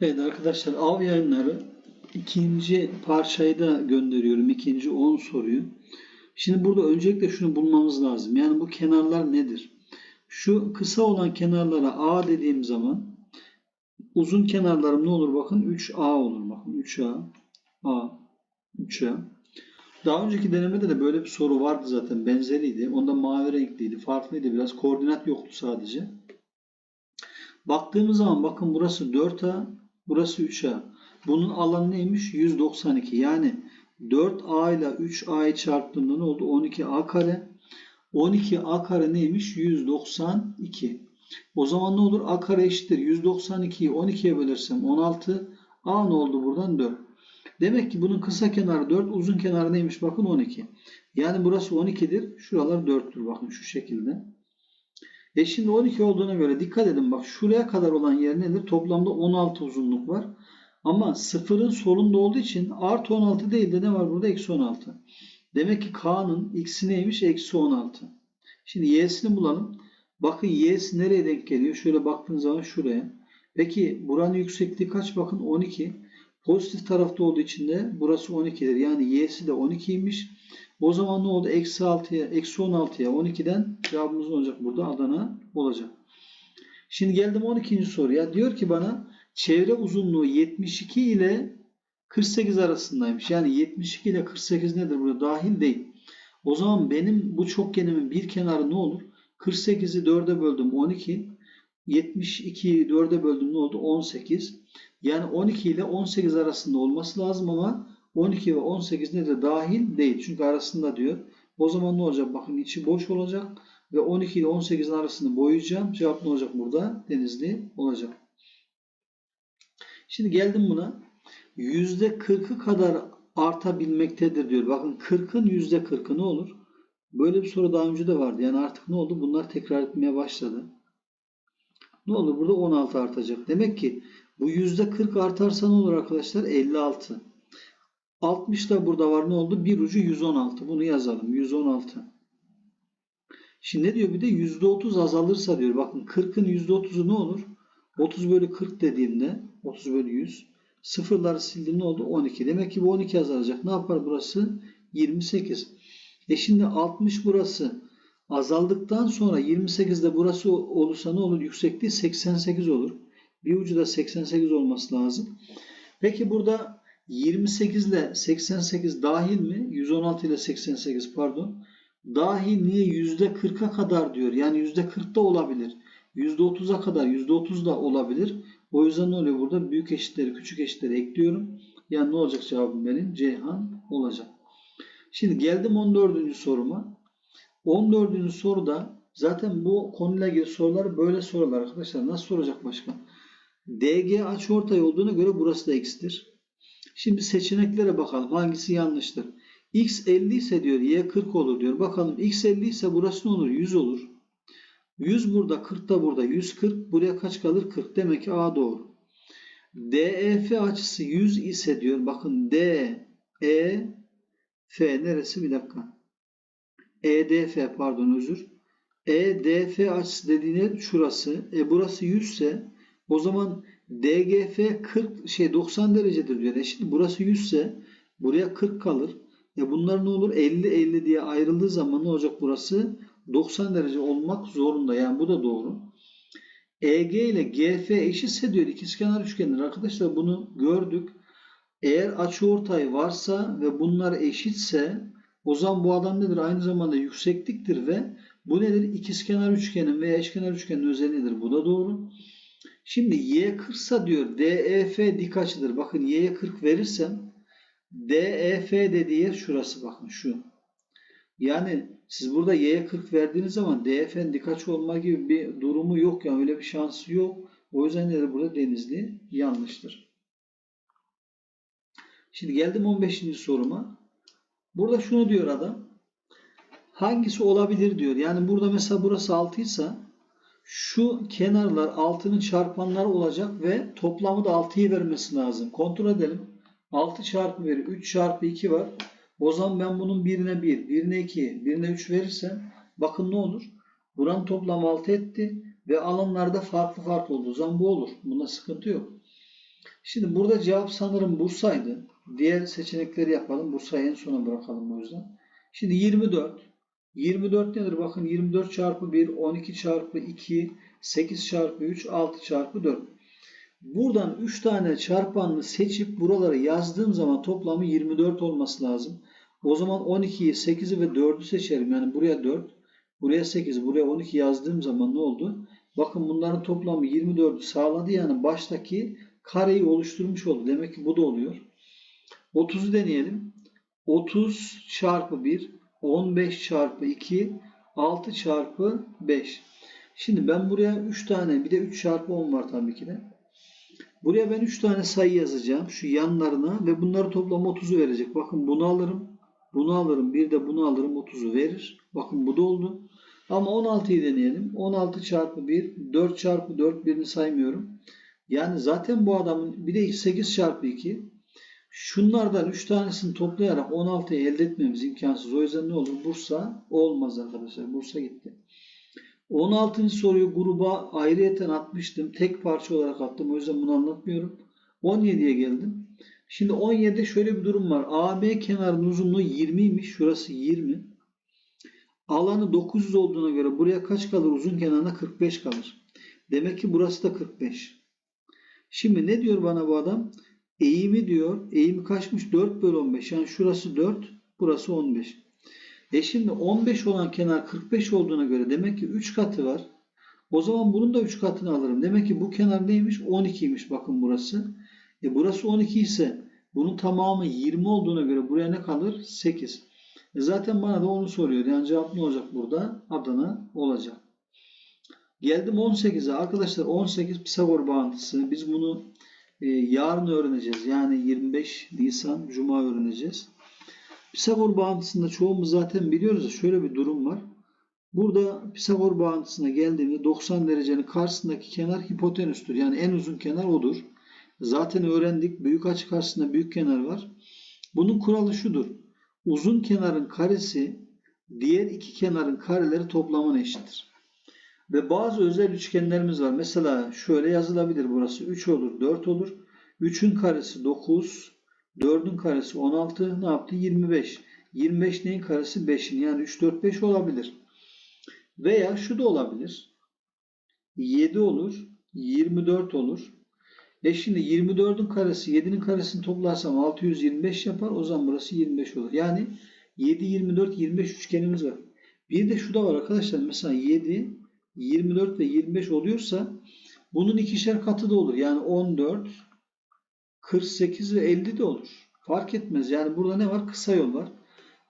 Evet arkadaşlar av yayınları ikinci parçayı da gönderiyorum. ikinci 10 soruyu. Şimdi burada öncelikle şunu bulmamız lazım. Yani bu kenarlar nedir? Şu kısa olan kenarlara A dediğim zaman uzun kenarlarım ne olur bakın 3A olur. Bakın 3A, A, 3A. Daha önceki denemede de böyle bir soru vardı zaten. Benzeriydi. Onda mavi renkliydi. Farklıydı biraz. Koordinat yoktu sadece. Baktığımız zaman bakın burası 4A, burası 3A. Bunun alanı neymiş? 192. Yani 4A ile 3A'yı çarptığımda ne oldu? 12A kare. 12A kare neymiş? 192. O zaman ne olur? A kare eşittir. 192'yi 12'ye bölersem 16. A ne oldu buradan? 4. Demek ki bunun kısa kenarı 4, uzun kenarı neymiş? Bakın 12. Yani burası 12'dir. Şuralar 4'tür. Bakın şu şekilde. E şimdi 12 olduğuna göre dikkat edin bak şuraya kadar olan yer nedir? Toplamda 16 uzunluk var. Ama sıfırın solunda olduğu için artı 16 değil de ne var burada? Eksi 16. Demek ki K'nın x'i neymiş? Eksi 16. Şimdi y'sini bulalım. Bakın y'si nereye denk geliyor? Şöyle baktığınız zaman şuraya. Peki buranın yüksekliği kaç? Bakın 12. Pozitif tarafta olduğu için de burası 12'dir. Yani y'si de 12'ymiş. O zaman ne oldu? Eksi 6'ya, eksi 16'ya 12'den cevabımız olacak burada? Adana olacak. Şimdi geldim 12. soruya. Diyor ki bana çevre uzunluğu 72 ile 48 arasındaymış. Yani 72 ile 48 nedir burada? Dahil değil. O zaman benim bu çokgenimin bir kenarı ne olur? 48'i 4'e böldüm 12. 72'yi 4'e böldüm ne oldu? 18. Yani 12 ile 18 arasında olması lazım ama 12 ve 18 nedir? Dahil değil. Çünkü arasında diyor. O zaman ne olacak? Bakın içi boş olacak. Ve 12 ile 18'in arasını boyayacağım. Cevap ne olacak burada? Denizli olacak. Şimdi geldim buna. %40'ı kadar artabilmektedir diyor. Bakın 40'ın %40'ı ne olur? Böyle bir soru daha önce de vardı. Yani artık ne oldu? Bunlar tekrar etmeye başladı. Ne olur? Burada 16 artacak. Demek ki bu %40 artarsa ne olur arkadaşlar? 56. 60 da burada var. Ne oldu? Bir ucu 116. Bunu yazalım. 116. Şimdi ne diyor? Bir de %30 azalırsa diyor. Bakın 40'ın %30'u ne olur? 30 bölü 40 dediğimde 30 bölü 100 sıfırları sildim ne oldu? 12. Demek ki bu 12 azalacak. Ne yapar burası? 28. E şimdi 60 burası azaldıktan sonra 28'de burası olursa ne olur? Yüksekliği 88 olur. Bir ucu da 88 olması lazım. Peki burada 28 ile 88 dahil mi? 116 ile 88 pardon. Dahil niye? %40'a kadar diyor. Yani %40 da olabilir. %30'a kadar %30 da olabilir. O yüzden ne oluyor burada? Büyük eşitleri küçük eşitleri ekliyorum. Yani ne olacak cevabım benim? Ceyhan olacak. Şimdi geldim 14. soruma. 14. soruda zaten bu konuyla ilgili sorular böyle sorular arkadaşlar. Nasıl soracak başka? DG açıortay olduğuna göre burası da x'tir. Şimdi seçeneklere bakalım. Hangisi yanlıştır? X 50 ise diyor Y 40 olur diyor. Bakalım X 50 ise burası ne olur? 100 olur. 100 burada 40 da burada 140. Buraya kaç kalır? 40. Demek ki A doğru. DEF açısı 100 ise diyor. Bakın D, E, F neresi? Bir dakika. EDF pardon özür. EDF açısı dediğin yer şurası. E burası 100 ise o zaman DGF 40 şey 90 derecedir diyor. E şimdi burası 100 ise buraya 40 kalır. E bunlar ne olur? 50 50 diye ayrıldığı zaman ne olacak burası? 90 derece olmak zorunda. Yani bu da doğru. EG ile GF eşitse diyor ikizkenar üçgenler. Arkadaşlar bunu gördük. Eğer açıortay varsa ve bunlar eşitse o zaman bu adam nedir? Aynı zamanda yüksekliktir ve bu nedir? İkizkenar üçgenin veya eşkenar üçgenin özelliğidir. Bu da doğru. Şimdi y 40 ise diyor DEF dik açıdır. Bakın y'ye 40 verirsem DEF dediği yer şurası bakın şu. Yani siz burada y'ye 40 verdiğiniz zaman DEF'nin dik açı olma gibi bir durumu yok. Yani öyle bir şansı yok. O yüzden de burada denizli yanlıştır. Şimdi geldim 15. soruma. Burada şunu diyor adam. Hangisi olabilir diyor. Yani burada mesela burası 6 ise şu kenarlar 6'nın çarpanları olacak ve toplamı da 6'yı vermesi lazım. Kontrol edelim. 6 çarpı 1, 3 çarpı 2 var. O zaman ben bunun birine 1, birine 2, birine 3 verirsem bakın ne olur? Buranın toplamı 6 etti ve alanlarda farklı farklı oldu. O zaman bu olur. Bunda sıkıntı yok. Şimdi burada cevap sanırım Bursa'ydı. Diğer seçenekleri yapalım. Bursa'yı en sona bırakalım o yüzden. Şimdi 24. 24 nedir? Bakın 24 çarpı 1, 12 çarpı 2, 8 çarpı 3, 6 çarpı 4. Buradan 3 tane çarpanını seçip buraları yazdığım zaman toplamı 24 olması lazım. O zaman 12'yi, 8'i ve 4'ü seçerim. Yani buraya 4, buraya 8, buraya 12 yazdığım zaman ne oldu? Bakın bunların toplamı 24'ü sağladı. Yani baştaki kareyi oluşturmuş oldu. Demek ki bu da oluyor. 30'u deneyelim. 30 çarpı 1, 15 çarpı 2, 6 çarpı 5. Şimdi ben buraya 3 tane, bir de 3 çarpı 10 var tabii ki de. Buraya ben 3 tane sayı yazacağım şu yanlarına ve bunları toplam 30'u verecek. Bakın bunu alırım, bunu alırım, bir de bunu alırım 30'u verir. Bakın bu da oldu. Ama 16'yı deneyelim. 16 çarpı 1, 4 çarpı 4 birini saymıyorum. Yani zaten bu adamın bir de 8 çarpı 2. Şunlardan 3 tanesini toplayarak 16'yı elde etmemiz imkansız. O yüzden ne olur? Bursa olmaz arkadaşlar. Bursa gitti. 16. soruyu gruba ayrıyeten atmıştım. Tek parça olarak attım. O yüzden bunu anlatmıyorum. 17'ye geldim. Şimdi 17'de şöyle bir durum var. AB kenarının uzunluğu 20'ymiş. Şurası 20. Alanı 900 olduğuna göre buraya kaç kalır? Uzun kenarına 45 kalır. Demek ki burası da 45. Şimdi ne diyor bana bu adam? Eğimi diyor. Eğimi kaçmış? 4 bölü 15. Yani şurası 4, burası 15. E şimdi 15 olan kenar 45 olduğuna göre demek ki 3 katı var. O zaman bunun da 3 katını alırım. Demek ki bu kenar neymiş? 12'ymiş bakın burası. E burası 12 ise bunun tamamı 20 olduğuna göre buraya ne kalır? 8. E zaten bana da onu soruyor. Yani cevap ne olacak burada? Adana olacak. Geldim 18'e. Arkadaşlar 18 Pisagor bağıntısı. Biz bunu e, yarın öğreneceğiz. Yani 25 Nisan Cuma öğreneceğiz. Pisagor bağıntısında çoğumuz zaten biliyoruz da şöyle bir durum var. Burada Pisagor bağıntısına geldiğimde 90 derecenin karşısındaki kenar hipotenüstür. Yani en uzun kenar odur. Zaten öğrendik. Büyük açı karşısında büyük kenar var. Bunun kuralı şudur. Uzun kenarın karesi diğer iki kenarın kareleri toplamına eşittir. Ve bazı özel üçgenlerimiz var. Mesela şöyle yazılabilir burası. 3 olur, 4 olur. 3'ün karesi 9, 4'ün karesi 16 ne yaptı? 25. 25 neyin karesi? 5'in. Yani 3, 4, 5 olabilir. Veya şu da olabilir. 7 olur. 24 olur. E şimdi 24'ün karesi 7'nin karesini toplarsam 625 yapar. O zaman burası 25 olur. Yani 7, 24, 25 üçgenimiz var. Bir de şu da var arkadaşlar. Mesela 7, 24 ve 25 oluyorsa bunun ikişer katı da olur. Yani 14, 48 ve 50 de olur. Fark etmez. Yani burada ne var? Kısa yol var.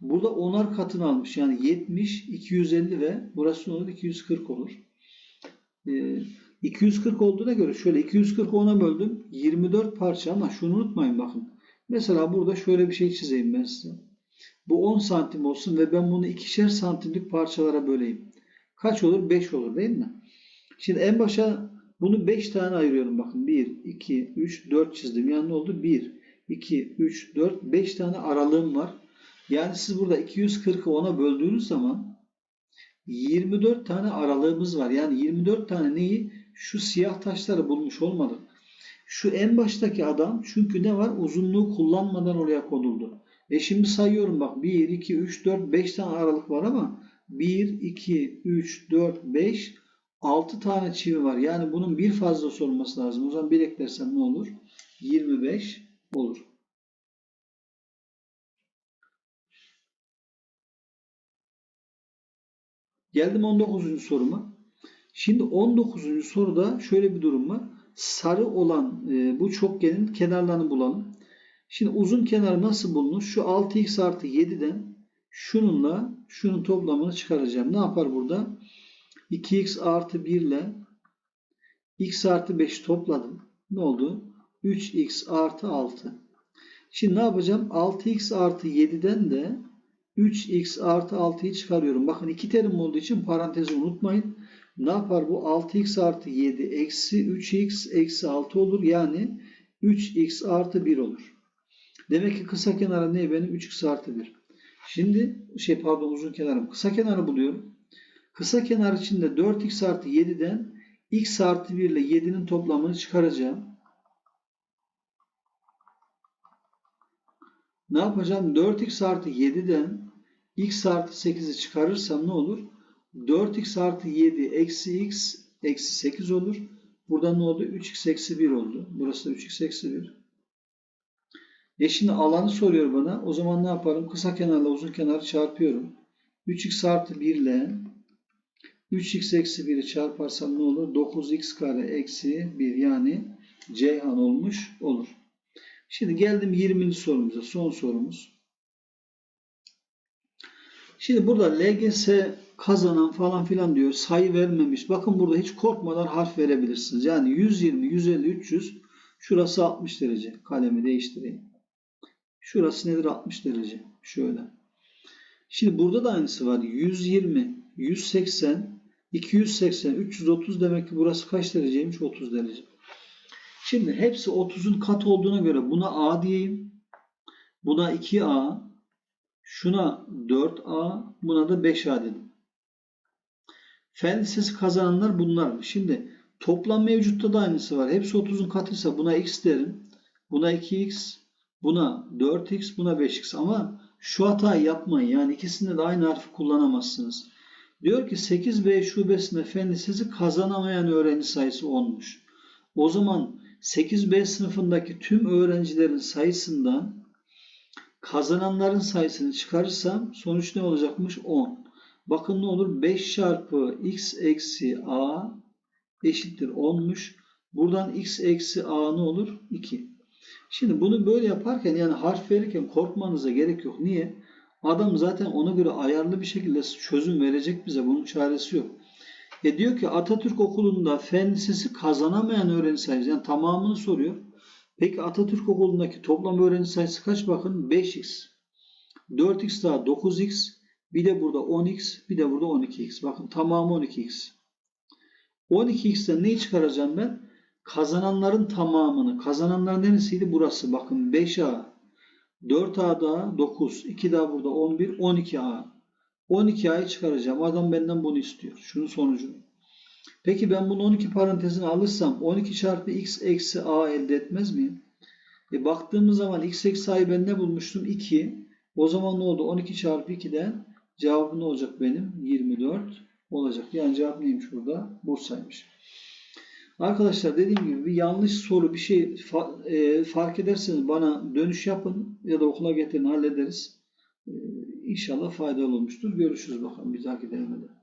Burada onar katını almış. Yani 70, 250 ve burası ne olur? 240 olur. Ee, 240 olduğuna göre şöyle 240 10'a böldüm. 24 parça ama şunu unutmayın bakın. Mesela burada şöyle bir şey çizeyim ben size. Bu 10 santim olsun ve ben bunu ikişer santimlik parçalara böleyim. Kaç olur? 5 olur değil mi? Şimdi en başa bunu 5 tane ayırıyorum. Bakın 1, 2, 3, 4 çizdim. Yani ne oldu? 1, 2, 3, 4, 5 tane aralığım var. Yani siz burada 240'ı 10'a böldüğünüz zaman 24 tane aralığımız var. Yani 24 tane neyi? Şu siyah taşları bulmuş olmadık. Şu en baştaki adam çünkü ne var? Uzunluğu kullanmadan oraya konuldu. E şimdi sayıyorum bak. 1, 2, 3, 4, 5 tane aralık var ama 1, 2, 3, 4, 5, 6 tane çivi var. Yani bunun bir fazlası olması lazım. O zaman bir eklersem ne olur? 25 olur. Geldim 19. soruma. Şimdi 19. soruda şöyle bir durum var. Sarı olan e, bu çokgenin kenarlarını bulalım. Şimdi uzun kenar nasıl bulunur? Şu 6x artı 7'den şununla şunun toplamını çıkaracağım. Ne yapar burada? 2x artı 1 ile x artı 5 topladım. Ne oldu? 3x artı 6. Şimdi ne yapacağım? 6x artı 7'den de 3x artı 6'yı çıkarıyorum. Bakın iki terim olduğu için parantezi unutmayın. Ne yapar bu? 6x artı 7 eksi 3x eksi 6 olur. Yani 3x artı 1 olur. Demek ki kısa kenarı ne benim? 3x artı 1. Şimdi şey pardon uzun kenarım. Kısa kenarı buluyorum. Kısa kenar içinde 4x artı 7'den x artı 1 ile 7'nin toplamını çıkaracağım. Ne yapacağım? 4x artı 7'den x artı 8'i çıkarırsam ne olur? 4x artı 7 eksi x eksi 8 olur. Buradan ne oldu? 3x eksi 1 oldu. Burası da 3x eksi 1. E şimdi alanı soruyor bana. O zaman ne yaparım? Kısa kenarla uzun kenarı çarpıyorum. 3x artı 1 ile 3x eksi 1'i çarparsam ne olur? 9x kare eksi 1 yani Ceyhan olmuş olur. Şimdi geldim 20. sorumuza. Son sorumuz. Şimdi burada LGS kazanan falan filan diyor. Sayı vermemiş. Bakın burada hiç korkmadan harf verebilirsiniz. Yani 120, 150, 300. Şurası 60 derece. Kalemi değiştireyim. Şurası nedir? 60 derece. Şöyle. Şimdi burada da aynısı var. 120, 180, 280, 330 demek ki burası kaç dereceymiş? 30 derece. Şimdi hepsi 30'un kat olduğuna göre buna A diyeyim. Buna 2A, şuna 4A, buna da 5A dedim. Fen lisesi kazananlar bunlar. Şimdi toplam mevcutta da aynısı var. Hepsi 30'un katıysa buna x derim. Buna 2x, buna 4x, buna 5x. Ama şu hatayı yapmayın. Yani ikisinde de aynı harfi kullanamazsınız. Diyor ki 8B şubesinde fen kazanamayan öğrenci sayısı 10'muş. O zaman 8B sınıfındaki tüm öğrencilerin sayısından kazananların sayısını çıkarırsam sonuç ne olacakmış? 10. Bakın ne olur? 5 çarpı x eksi a eşittir 10'muş. Buradan x eksi a ne olur? 2. Şimdi bunu böyle yaparken yani harf verirken korkmanıza gerek yok. Niye? Adam zaten ona göre ayarlı bir şekilde çözüm verecek bize. Bunun çaresi yok. E diyor ki Atatürk Okulu'nda fen lisesi kazanamayan öğrenci sayısı yani tamamını soruyor. Peki Atatürk Okulu'ndaki toplam öğrenci sayısı kaç bakın? 5x. 4x daha 9x. Bir de burada 10x. Bir de burada 12x. Bakın tamamı 12x. 12x'ten neyi çıkaracağım ben? Kazananların tamamını. Kazananlar neresiydi? Burası. Bakın 5a. 4a daha 9. 2 daha burada 11. 12a. 12a'yı çıkaracağım. Adam benden bunu istiyor. Şunun sonucunu. Peki ben bunu 12 parantezine alırsam 12 çarpı x eksi a elde etmez miyim? E baktığımız zaman x eksi a'yı ben ne bulmuştum? 2. O zaman ne oldu? 12 çarpı 2'den cevabı ne olacak benim? 24 olacak. Yani cevap neymiş burada? Bursa'ymış. Arkadaşlar dediğim gibi bir yanlış soru bir şey e, fark ederseniz bana dönüş yapın ya da okula getirin hallederiz. E, İnşallah faydalı olmuştur. Görüşürüz bakalım bir dahaki denemede.